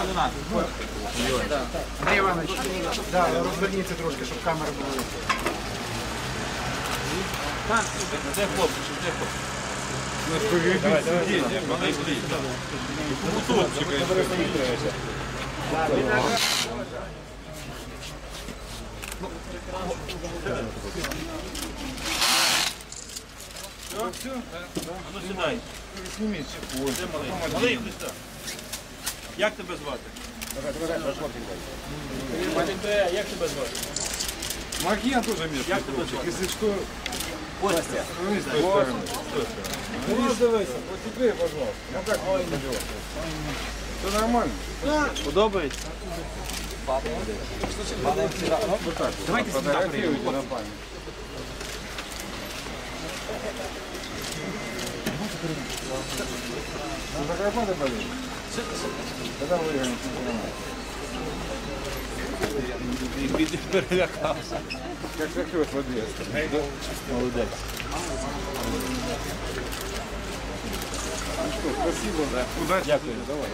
Йдемо до нас. Андрій Іванович, да, розверніться трошки, щоб камера була. Так, де хлопці, щоб де хлопці. Давай, давай, давай. Подожди, так. Куточка. А ну сідай. Зніміть чехол. Де малий? Малий, Христа. Як тебе звати? Як тебе звати? Маркіян теж місце. Як тебе звати? Якщо що, Костя. ну, з той сторони. Ну, дивися, посіпи, пожалуйста. Ну как вам идет? Все нормально? Подобається? Вот так. Давайте фотографируйте на память. Ну, закарпаты болели? Когда выиграем чемпионат? Перелякався. Как шахтер в Одессе. Молодець. Ну что, спасибо. Удачи. Дякую. Давай.